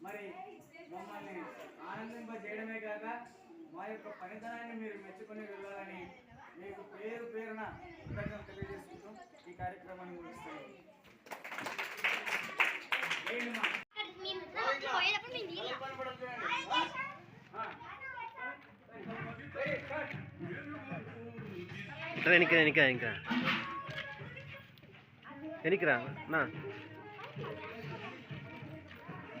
మరి మమ్మల్ని ఆనందింపజేయడమే కాక మా యొక్క పనితనాన్ని మీరు మెచ్చుకొని వెళ్ళాలని మీకు పేరు పేరున కృతజ్ఞత తెలియజేసుకుంటూ ఈ కార్యక్రమాన్ని ముగిస్తాను ఏంటి మా? పోయేటప్పుడు మేము నీళ్ళు నా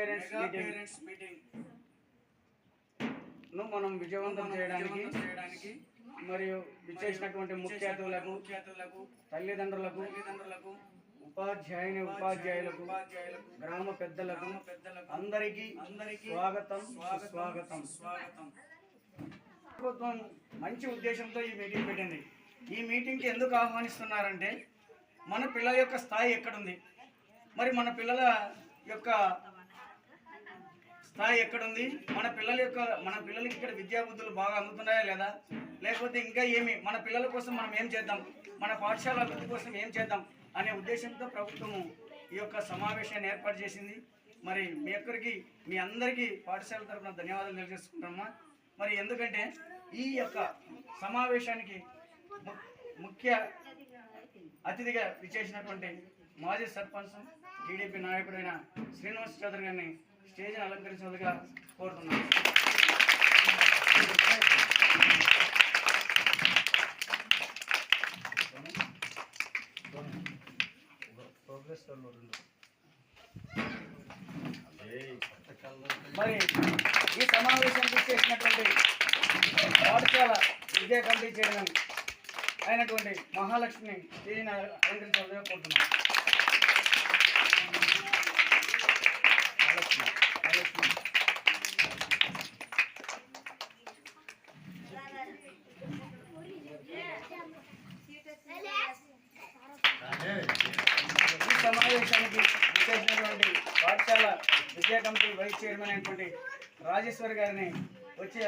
పేరెంట్స్ మీటింగ్ను మనం విజయవంతం చేయడానికి చేయడానికి మరియు విచ్చేసినటువంటి ముఖ్య అతిథులకు తల్లిదండ్రులకు తల్లిదండ్రులకు ఉపాధ్యాయుని ఉపాధ్యాయులకు గ్రామ పెద్దలకు అందరికీ స్వాగతం స్వాగతం స్వాగతం ప్రభుత్వం మంచి ఉద్దేశంతో ఈ మీటింగ్ పెట్టింది. ఈ మీటింగ్కి ఎందుకు ఆహ్వానిస్తున్నారంటే మన పిల్లల యొక్క స్థాయి ఎక్కడుంది? మరి మన పిల్లల యొక్క స్థాయి ఎక్కడుంది? మన పిల్లల యొక్క మన పిల్లలకి ఇక్కడ విద్యా బుద్ధులు బాగా అందుతున్నాయా లేదా? లేకపోతే ఇంకా ఏమి? మన పిల్లల కోసం మనం ఏం చేద్దాం? మన పాఠశాల అభివృద్ధి కోసం ఏం చేద్దాం? అనే ఉద్దేశంతో ప్రభుత్వము ఈ యొక్క సమావేశాన్ని ఏర్పాటు చేసింది. మరి మీ ఒక్కరికి మీ అందరికీ పాఠశాల తరఫున ధన్యవాదాలు తెలియజేసుకుంటామా మరి ఎందుకంటే ఈ యొక్క సమావేశానికి ము- ముఖ్య అతిథిగా విచ్చేసినటువంటి మాజీ సర్పంచ్ టీడీపీ నాయకుడైన శ్రీనివాస్ చౌదరి గారిని స్టేజ్ని అలంకరించినదిగా కోరుతున్నాను. మరి ఈ సమావేశానికి చేసినటువంటి పాఠశాల విద్యా కమిటీ చైర్మన్ అయినటువంటి మహాలక్ష్మి స్టేజ్ని అలంకరించాలని కోరుతున్నాను. సమావేశానికి విచ్చేసినటువంటి పాఠశాల విద్యా కమిటీ వైస్ చైర్మన్ అయినటువంటి రాజేశ్వరి గారిని వచ్చి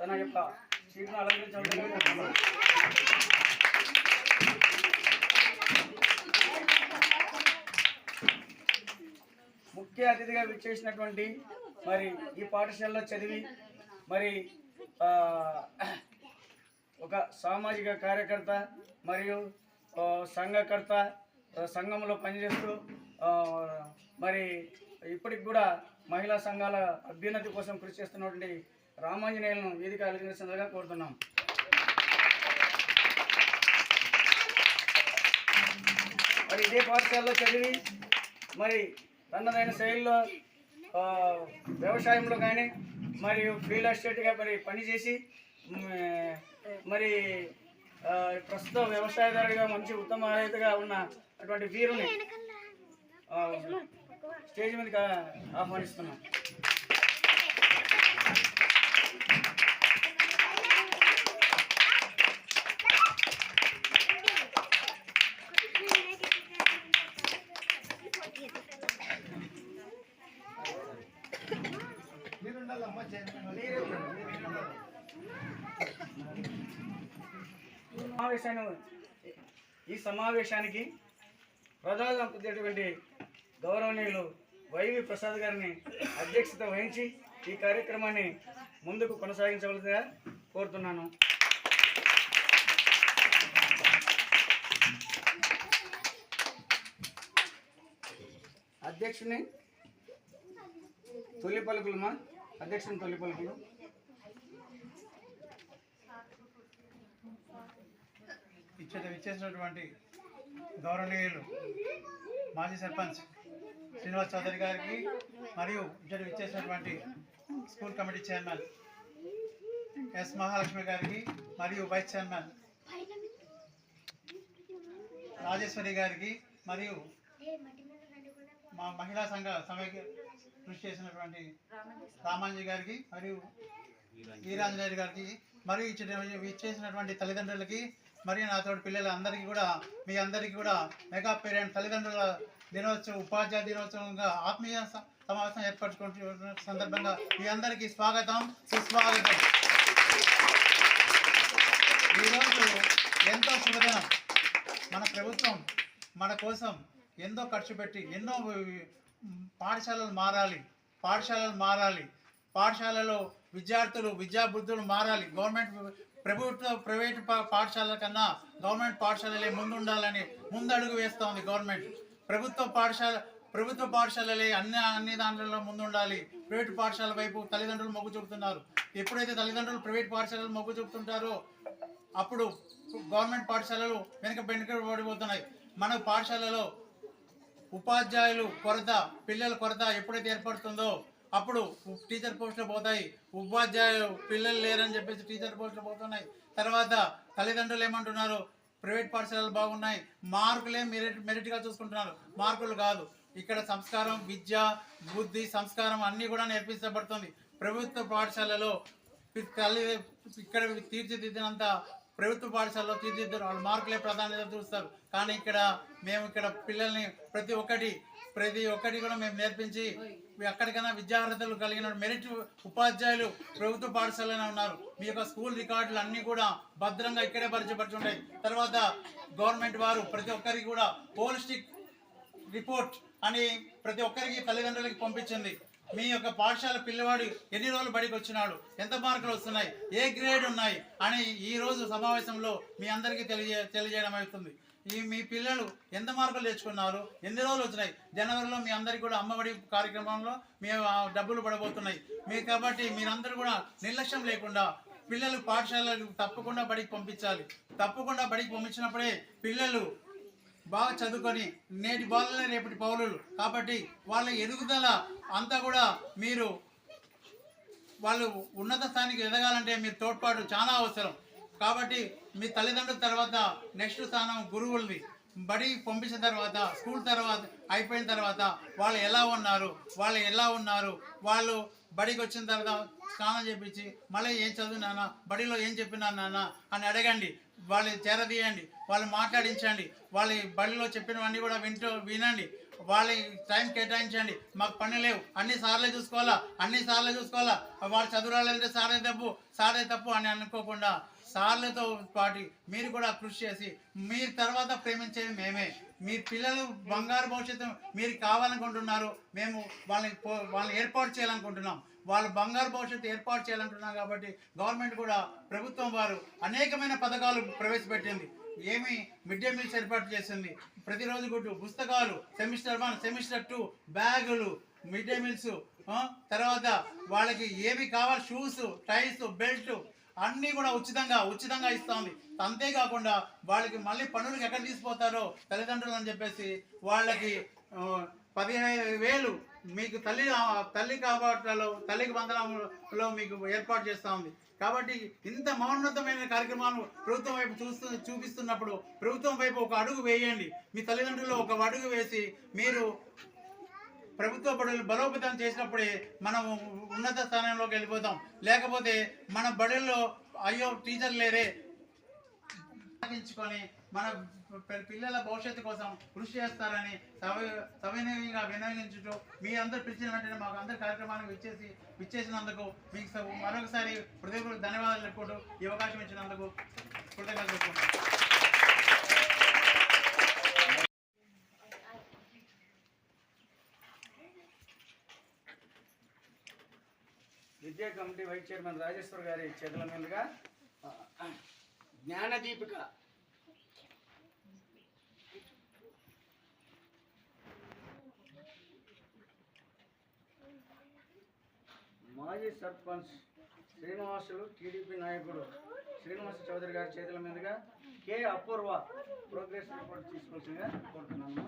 తన యొక్క సీట్ను అలంకరించడం ముఖ్య అతిథిగా విచ్చేసినటువంటి మరి ఈ పాఠశాలలో చదివి మరి ఒక సామాజిక కార్యకర్త మరియు సంఘకర్త సంఘంలో పనిచేస్తూ మరి ఇప్పటికి కూడా మహిళా సంఘాల అభ్యున్నతి కోసం కృషి చేస్తున్నటువంటి రామాంజనేయులను వేదిక అలంకరించిందిగా కోరుతున్నాం. మరి ఇదే పాఠశాలలో చదివి మరి తనదైన శైలిలో వ్యవసాయంలో కానీ మరియు ఫీల్డ్ ఎస్టేట్గా మరి పనిచేసి మరి ప్రస్తుతం వ్యవసాయదారుగా మంచి ఉత్తమ రైతుగా ఉన్న అటువంటి వీరుని స్టేజ్ మీదకి ఆహ్వానిస్తున్నాం. సమావేశాన్ని ఈ సమావేశానికి ప్రధాన అతిథి గౌరవనీయులు వైవి ప్రసాద్ గారిని అధ్యక్షత వహించి ఈ కార్యక్రమాన్ని ముందుకు కొనసాగించవలసిందిగా కోరుతున్నాను. అధ్యక్షుని తొలి పలుకులమా? అధ్యక్షుని తొలి పలుకులు. ఇచ్చట ఇచ్చేసినటువంటి గౌరవనీయులు మాజీ సర్పంచ్ శ్రీనివాస్ చౌదరి గారికి మరియు ఇచ్చట ఇచ్చేసినటువంటి school committee chairman S Mahalakshmi గారికి మరియు వైస్ చైర్మన్ రాజేశ్వరి గారికి మరియు మా మహిళా సంఘ సమైక్య కృషి చేసినటువంటి రామాంజీ గారికి మరియు వీరాంజనేయులు గారికి మరియు ఇచ్చిన ఇచ్చేసినటువంటి తల్లిదండ్రులకి మరియు నాతోటి పిల్లలందరికీ కూడా మీ అందరికీ కూడా మెగా పేరెంట్ తల్లిదండ్రుల దినోత్సవం ఉపాధ్యాయ దినోత్సవంగా ఆత్మీయ సమావేశం ఏర్పరచుకుంటున్న సందర్భంగా మీ అందరికీ స్వాగతం సుస్వాగతం. ఈరోజు ఎంతో శుభదినం. మన ప్రభుత్వం మన కోసం ఎంతో ఖర్చు పెట్టి ఎన్నో పాఠశాలలు మారాలి పాఠశాలలు మారాలి పాఠశాలలో విద్యార్థులు విద్యాబుద్ధులు మారాలి. గవర్నమెంట్ ప్రభుత్వ ప్రైవేట్ పాఠశాలల కన్నా గవర్నమెంట్ పాఠశాలలే ముందుండాలని ముందడుగు వేస్తూ ఉంది గవర్నమెంట్. ప్రభుత్వ పాఠశాల ప్రభుత్వ పాఠశాలలే అన్ని అన్ని దాంట్లో ముందుండాలి. ప్రైవేట్ పాఠశాల వైపు తల్లిదండ్రులు మొగ్గు చూపుతున్నారు. ఎప్పుడైతే తల్లిదండ్రులు ప్రైవేట్ పాఠశాలలు మొగ్గు చూపుతుంటారో అప్పుడు గవర్నమెంట్ పాఠశాలలు వెనుక వెనుక పడిపోతున్నాయి. మన పాఠశాలలో ఉపాధ్యాయులు కొరత పిల్లల కొరత ఎప్పుడైతే ఏర్పడుతుందో అప్పుడు టీచర్ పోస్టులు పోతాయి. ఉపాధ్యాయులు పిల్లలు లేరని చెప్పేసి టీచర్ పోస్టులు పోతున్నాయి. తర్వాత తల్లిదండ్రులు ఏమంటున్నారు? ప్రైవేట్ పాఠశాలలు బాగున్నాయి. మార్కులే మెరిట్ మెరిట్గా చూసుకుంటున్నారు. మార్కులు కాదు. ఇక్కడ సంస్కారం విద్య బుద్ధి సంస్కారం అన్నీ కూడా నేర్పించబడుతుంది. ప్రభుత్వ పాఠశాలలో తల్లి ఇక్కడ తీర్చిదిద్దినంత ప్రభుత్వ పాఠశాలలో తీర్చిద్దరు వాళ్ళు మార్కులే ప్రాధాన్యత చూస్తారు. కానీ ఇక్కడ మేము ఇక్కడ పిల్లల్ని ప్రతి ఒక్కటి ప్రతి ఒక్కటి కూడా మేము నేర్పించి ఎక్కడికైనా విద్యార్థులు కలిగిన మెరిట్ ఉపాధ్యాయులు ప్రభుత్వ పాఠశాలలోనే ఉన్నారు. మీ యొక్క స్కూల్ రికార్డులు అన్నీ కూడా భద్రంగా ఇక్కడే పరిచయపడుతుంటాయి తర్వాత గవర్నమెంట్ వారు ప్రతి ఒక్కరికి కూడా హోలిస్టిక్ రిపోర్ట్ అని ప్రతి ఒక్కరికి తల్లిదండ్రులకి పంపించింది. మీ యొక్క పాఠశాల పిల్లవాడు ఎన్ని రోజులు బడికి వచ్చినాడు? ఎంత మార్కులు వస్తున్నాయి? ఏ గ్రేడ్ ఉన్నాయి? అని ఈ రోజు సమావేశంలో మీ అందరికీ తెలియజే తెలియజేయడం అవుతుంది. ఈ మీ పిల్లలు ఎంత మార్కులు తెచ్చుకున్నారు? ఎన్ని రోజులు వచ్చినాయి? జనవరిలో మీ అందరికీ కూడా అమ్మఒడి కార్యక్రమంలో మీ డబ్బులు పడబోతున్నాయి. మీ కాబట్టి మీరందరూ కూడా నిర్లక్ష్యం లేకుండా పిల్లలు పాఠశాలకు తప్పకుండా బడికి పంపించాలి. తప్పకుండా బడికి పంపించినప్పుడే పిల్లలు బాగా చదువుకొని నేటి బాలలే రేపటి పౌరులు. కాబట్టి వాళ్ళ ఎదుగుదల అంతా కూడా మీరు వాళ్ళు ఉన్నత స్థానికి ఎదగాలంటే మీరు తోడ్పాటు చాలా అవసరం. కాబట్టి మీ తల్లిదండ్రుల తర్వాత నెక్స్ట్ స్థానం గురువులది బడి పంపించిన తర్వాత స్కూల్ తర్వాత అయిపోయిన తర్వాత వాళ్ళు ఎలా ఉన్నారు వాళ్ళు ఎలా ఉన్నారు వాళ్ళు బడికి వచ్చిన తర్వాత స్నానం చేపించి మళ్ళీ ఏం చదువు నాన్న బడిలో ఏం చెప్పినా నాన్న అని అడగండి. వాళ్ళు చేరదీయండి వాళ్ళు మాట్లాడించండి వాళ్ళ బడిలో చెప్పినవన్నీ కూడా వింటూ వినండి. వాళ్ళ టైం కేటాయించండి. మాకు పని లేవు. అన్ని సార్లే చూసుకోవాలా? అన్ని సార్లే చూసుకోవాలా? వాళ్ళు చదువురాలంటే సారే తప్పు సారే తప్పు అని అనుకోకుండా సార్లతో పాటు మీరు కూడా కృషి చేసి మీరు తర్వాత ప్రేమించేది మేమే. మీ పిల్లలు బంగారు భవిష్యత్తు మీరు కావాలనుకుంటున్నారు మేము వాళ్ళని వాళ్ళని ఏర్పాటు చేయాలనుకుంటున్నాం. వాళ్ళ బంగారు భవిష్యత్తు ఏర్పాటు చేయాలనుకుంటున్నాం కాబట్టి గవర్నమెంట్ కూడా ప్రభుత్వం వారు అనేకమైన పథకాలు ప్రవేశపెట్టింది. ఏమి మిడ్ డే మీల్స్ ఏర్పాటు చేసింది. ప్రతిరోజు గుడ్డు పుస్తకాలు సెమిస్టర్ వన్ సెమిస్టర్ టూ బ్యాగులు మిడ్ డే మీల్స్ తర్వాత వాళ్ళకి ఏమి కావాలి షూస్ టైల్స్ బెల్ట్ అన్నీ కూడా ఉచితంగా ఉచితంగా ఇస్తుంది అంతేకాకుండా వాళ్ళకి మళ్ళీ పనులకు ఎక్కడ తీసిపోతారో తల్లిదండ్రులు అని చెప్పేసి వాళ్ళకి పదిహేను వేలు మీకు తల్లి తల్లి కాపాటలో తల్లికి బంధనంలో మీకు ఏర్పాటు చేస్తూ ఉంది. కాబట్టి ఇంత మౌన్నతమైన కార్యక్రమాలు ప్రభుత్వం వైపు చూస్తూ చూపిస్తున్నప్పుడు ప్రభుత్వం వైపు ఒక అడుగు వేయండి. మీ తల్లిదండ్రులు ఒక అడుగు వేసి మీరు ప్రభుత్వ బడులు బలోపేతం చేసినప్పుడే మనం ఉన్నత స్థానంలోకి వెళ్ళిపోతాం. లేకపోతే మన బడుల్లో అయ్యో టీచర్ లేరే. సాగించుకొని మన పిల్లల భవిష్యత్తు కోసం కృషి చేస్తారని సవ- సవినయంగా వినియోగించుతూ మీ అందరు పిలిచిన వెంటనే మాకు అందరి కార్యక్రమానికి విచ్చేసి విచ్చేసినందుకు మీకు మరొకసారి హృదయపూర్వక ధన్యవాదాలు చెప్పుకుంటూ ఈ అవకాశం ఇచ్చినందుకు కృతజ్ఞతలు చెప్పుకుంటాం విద్యా కమిటీ వైస్ చైర్మన్ రాజేశ్వర్ గారి చేతుల మీదుగా జ్ఞానదీపిక మాజీ సర్పంచ్ శ్రీనివాసులు టీడీపీ నాయకుడు శ్రీనివాస చౌదరి గారి చేతుల మీదుగా కే అపూర్వ ప్రోగ్రెస్ రిపోర్ట్ తీసుకోవాల్సిందిగా కోరుతున్నాను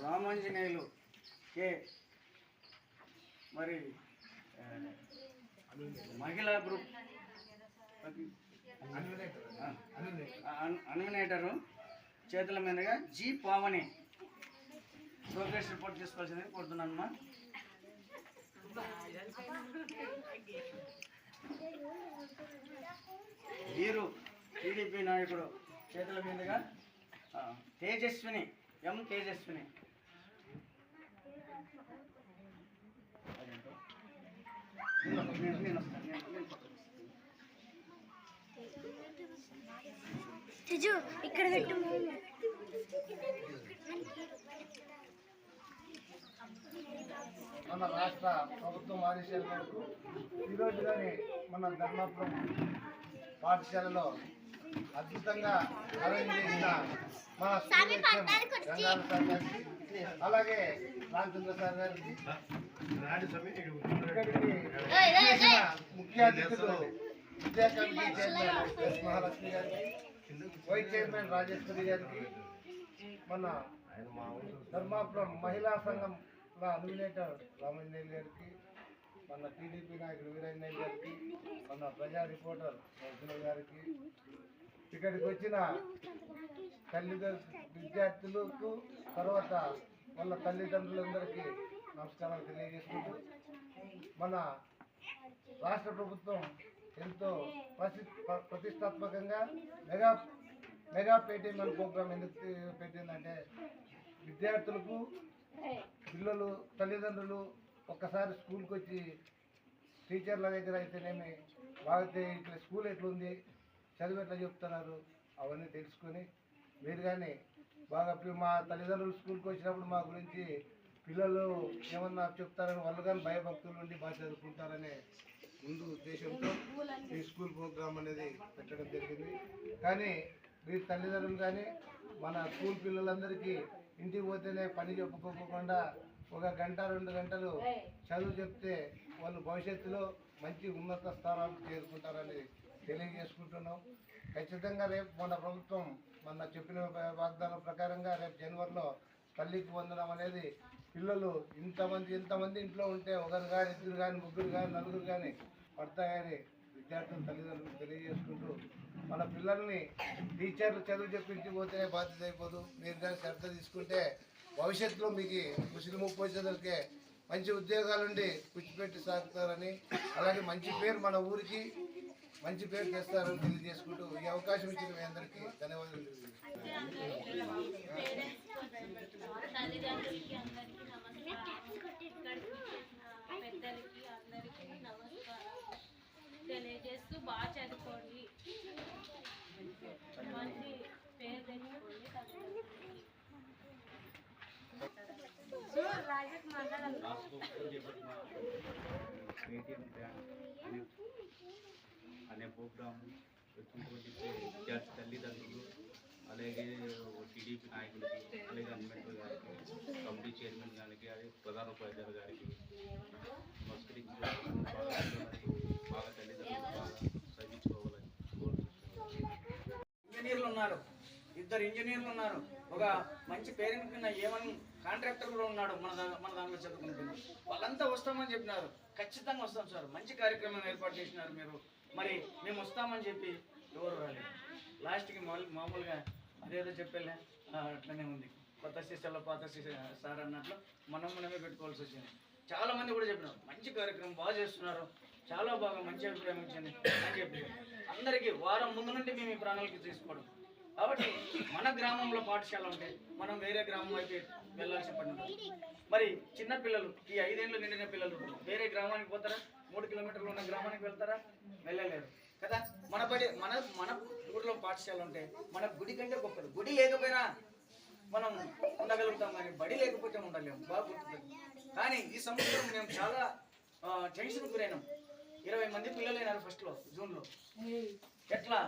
రామాంజనేయులు కే మరి మహిళా గ్రూప్ అన్వినేటరు చేతుల మీదుగా జీ పావని లోకేష్ రిపోర్ట్ తీసుకోవాల్సింది కోరుతున్నానమ్మా వీరు టీడీపీ నాయకుడు చేతుల మీదుగా తేజస్విని ఎం తేజస్విని. నేను వస్తాను, నేను- తెజు ఇక్కడ పెట్టు. మన రాష్ట్ర ప్రభుత్వం ఆదేశాల మేరకు ఈరోజు కానీ మన ధర్మాపురం పాఠశాలలో అద్భుతంగా అరేంజ్ చేసిన మన గంగాధర సార్ గారికి అలాగే రామచంద్ర సార్ గారికి ముఖ్య అతిథులు విద్యా కమిటీ చైర్మన్ ఎస్ మహాలక్ష్మి గారికి వైస్ చైర్మన్ రాజేశ్వరి గారికి మన ధర్మాపురం మహిళా సంఘం అడ్మినేటర్ రామంజనేయులు గారికి మన టీడీపీ నాయకుడు వీరంజనేయులు గారికి మన ప్రజా రిపోర్టర్ నరసింహ గారికి ఇక్కడికి వచ్చిన తల్లిదండ్రులు విద్యార్థులకు తర్వాత వాళ్ళ తల్లిదండ్రులందరికీ నమస్కారాలు తెలియజేసుకుంటూ మన రాష్ట్ర ప్రభుత్వం ఎంతో ప్రతి ప్రతిష్టాత్మకంగా mega mega PTM program program ఎందుకు పెట్టిందంటే విద్యార్థులకు పిల్లలు తల్లిదండ్రులు ఒక్కసారి స్కూల్కి వచ్చి టీచర్ల దగ్గర అయితేనేమి బాగా ఇట్లా స్కూల్ ఎట్లుంది చదువు ఎట్లా చెప్తున్నారు అవన్నీ తెలుసుకొని మీరు కానీ బాగా మా తల్లిదండ్రులు స్కూల్కి వచ్చినప్పుడు మా గురించి పిల్లలు ఏమన్నా చెప్తారని వాళ్ళు కానీ భయభక్తులు ఉండి బాగా చదువుకుంటారని ముందు ఉద్దేశంతో ఈ స్కూల్ ప్రోగ్రామ్ అనేది పెట్టడం జరిగింది. కానీ మీ తల్లిదండ్రులు కానీ మన స్కూల్ పిల్లలందరికీ ఇంటికి పోతేనే పని చెప్పుకోకుండా ఒక గంట రెండు గంటలు చదువు చెప్తే వాళ్ళు భవిష్యత్తులో మంచి ఉన్నత స్థానాలకు చేరుకుంటారని తెలియజేసుకుంటున్నాం. ఖచ్చితంగా రేపు మన ప్రభుత్వం మన చెప్పిన వాగ్దానం ప్రకారంగా రేపు జనవరిలో తల్లికి పొందడం అనేది పిల్లలు ఇంతమంది ఇంతమంది ఇంట్లో ఉంటే ఒకరు కానీ ఇద్దరు కానీ ముగ్గురు కానీ నలుగురు కానీ పడతాయని విద్యార్థుల తల్లిదండ్రులకు తెలియజేసుకుంటూ మన పిల్లల్ని టీచర్లు చదువు చెప్పించి పోతేనే బాధ్యత అయిపోదు. మీరు కానీ శ్రద్ధ తీసుకుంటే భవిష్యత్తులో మీకు ముస్లిం ముప్పై చదువులకే మంచి ఉద్యోగాలుండి కూర్చిపెట్టి సాగుతారని అలాగే మంచి పేరు మన ఊరికి మంచి పేరు తెస్తారని తెలియజేసుకుంటూ ఈ అవకాశం ఇచ్చిన మీ అందరికీ ధన్యవాదాలు తల్లిదండ్రులకి అందరికీ నమస్కారం. పెద్దలకి అందరికీ నమస్కారం. తెలియజేస్తూ బాగా చదువుకోండి మంచి పేరు తెచ్చుకోండి తల్లిదండ్రులకి. రాజకు మాట్లాడాలి అనే అనే ప్రోగ్రాం వచ్చినటువంటి విద్యార్థి తల్లిదండ్రులు అలాగే టీడీపీ నాయకులకి అలాగే అన్మెంటర్ గారికి కమిటీ చైర్మన్ గారికి అలాగే ప్రధాన ఉపాధ్యాయులు గారికి నమస్కరించి బాగా బాగా తల్లిదండ్రులు బాగా చదివించుకోవాలని కోరుకుంటున్నాను ఇంజనీర్లు ఉన్నారు. ఇద్దరు ఇంజనీర్లు ఉన్నారు. ఒక మంచి పేరెంట్ కింద ఏమని కాంట్రాక్టర్ కూడా ఉన్నాడు మన మన దాంట్లో చదువుకుంటున్నాం. వాళ్ళంతా వస్తామని చెప్పినారు. ఖచ్చితంగా వస్తాం సార్. మంచి కార్యక్రమం ఏర్పాటు చేసినారు మీరు. మరి మేము వస్తామని చెప్పి ఎవరు రాలేదు. లాస్ట్కి మామూలు మామూలుగా అదేదో చెప్పేలే. అట్లనే ఉంది. కొత్త శిష్యుల పాత శిష్య సార్ అన్నట్లు మనం మనమే పెట్టుకోవాల్సి వచ్చింది. చాలా మంది కూడా చెప్పినారు. మంచి కార్యక్రమం బాగా చేస్తున్నారు. చాలా బాగా మంచి అభిప్రాయం వచ్చింది అని చెప్పి. అందరికీ వారం ముందు నుండి మేము ఈ ప్రాణాలకి తీసుకోవడం. కాబట్టి మన గ్రామంలో పాఠశాల ఉంటే మనం వేరే గ్రామం అయితే వెళ్ళాల్సి పని మరి చిన్న పిల్లలు ఈ ఐదేళ్ళు నిండిన పిల్లలు వేరే గ్రామానికి పోతారా? మూడు కిలోమీటర్లు ఉన్న గ్రామానికి వెళ్తారా? వెళ్ళలేరు. కదా? మన బడి మన మన ఊర్లో పాఠశాల ఉంటే మన గుడి కంటే గొప్పది. గుడి లేకపోయినా మనం ఉండగలుగుతాం కానీ బడి లేకపోతే ఉండలేము బాగా గుర్తుంది. కానీ ఈ సంవత్సరం మేము చాలా టెన్షన్ గురైనాం. ఇరవై మంది పిల్లలు అయినారు ఫస్ట్లో జూన్లో. ఎట్లా?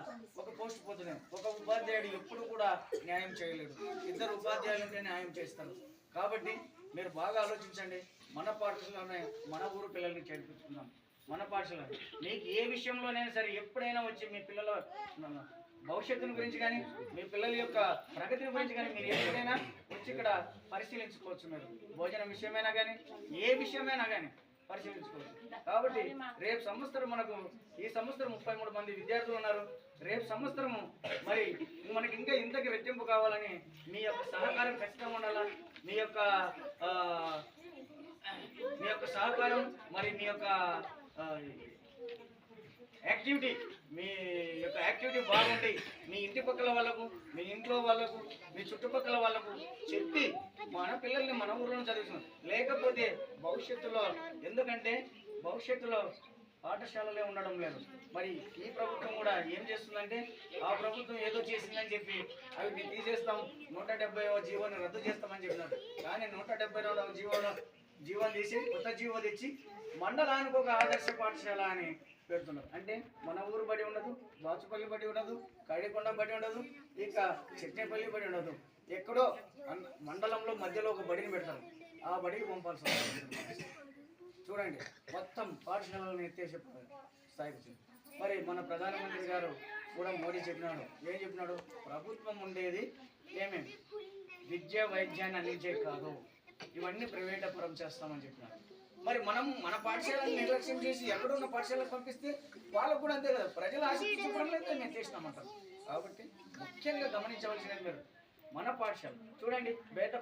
ఒక పోస్ట్ పోతున్నాం ఒక ఉపాధ్యాయుడు ఎప్పుడు కూడా న్యాయం చేయలేడు. ఇద్దరు ఉపాధ్యాయులు ఉంటే న్యాయం చేస్తారు. కాబట్టి మీరు బాగా ఆలోచించండి. మన పాఠశాలలోనే మన ఊరు పిల్లల్ని చేర్పించుకుందాం. మన పాఠశాల మీకు ఏ విషయంలోనైనా సరే ఎప్పుడైనా వచ్చి మీ పిల్లల భవిష్యత్తుని గురించి కానీ మీ పిల్లల యొక్క ప్రగతిని గురించి కానీ మీరు ఎప్పుడైనా వచ్చి ఇక్కడ పరిశీలించుకోవచ్చు మీరు. భోజనం విషయమైనా కానీ ఏ విషయమైనా కానీ. పరిశీలించుకోవచ్చు కాబట్టి రేపు సంవత్సరం మనకు ఈ సంవత్సరం ముప్పై మూడు మంది విద్యార్థులు ఉన్నారు. రేపు సంవత్సరము మరి మనకి ఇంకా ఇంతకి రెట్టింపు కావాలని మీ యొక్క సహకారం ఖచ్చితంగా ఉండాలా? మీ యొక్క మీ యొక్క సహకారం మరి మీ యొక్క యాక్టివిటీ మీ యొక్క యాక్టివిటీ బాగుంటాయి మీ ఇంటి పక్కల వాళ్ళకు మీ ఇంట్లో వాళ్ళకు మీ చుట్టుపక్కల వాళ్ళకు చెప్పి మన పిల్లల్ని మన ఊర్లో చదివిస్తున్నాం లేకపోతే భవిష్యత్తులో ఎందుకంటే భవిష్యత్తులో పాఠశాలలే ఉండడం లేదు. మరి ఈ ప్రభుత్వం కూడా ఏం చేస్తుందంటే ఆ ప్రభుత్వం ఏదో చేసిందని చెప్పి అవి మేము తీసేస్తాం నూట డెబ్బై జీవోని రద్దు చేస్తామని చెప్పినారు. కానీ నూట డెబ్బై రెండవ జీవోలో జీవోని తీసి కొత్త జీవో తెచ్చి మండలానికి ఒక ఆదర్శ పాఠశాల అని పెడుతున్నారు. అంటే మన ఊరు బడి ఉండదు బాచుపల్లి బడి ఉండదు కడికొండ బడి ఉండదు ఇక చెట్నేపల్లి బడి ఉండదు. ఎక్కడో మండలంలో మధ్యలో ఒక బడిని పెడతారు. ఆ బడికి పంపాల్సి చూడండి మొత్తం పాఠశాలను ఎత్తేసే స్థాయికి మరి మన ప్రధానమంత్రి గారు కూడా మోడీ చెప్పినాడు. ఏం చెప్పినాడు? ప్రభుత్వం ఉండేది ఏమేమి? విద్య వైద్యాన్ని అందించే కాదు. ఇవన్నీ ప్రైవేట్ అపురం చేస్తామని చెప్పినాడు. మరి మనం మన పాఠశాలను నిర్లక్ష్యం చేసి ఎక్కడున్న పాఠశాలకు పంపిస్తే వాళ్ళకు కూడా అంతే కదా. ప్రజలు ఆశించడంలో మేము చేసినామంటారు. కాబట్టి ముఖ్యంగా గమనించవలసినది మీరు మన పాఠశాల. చూడండి బయట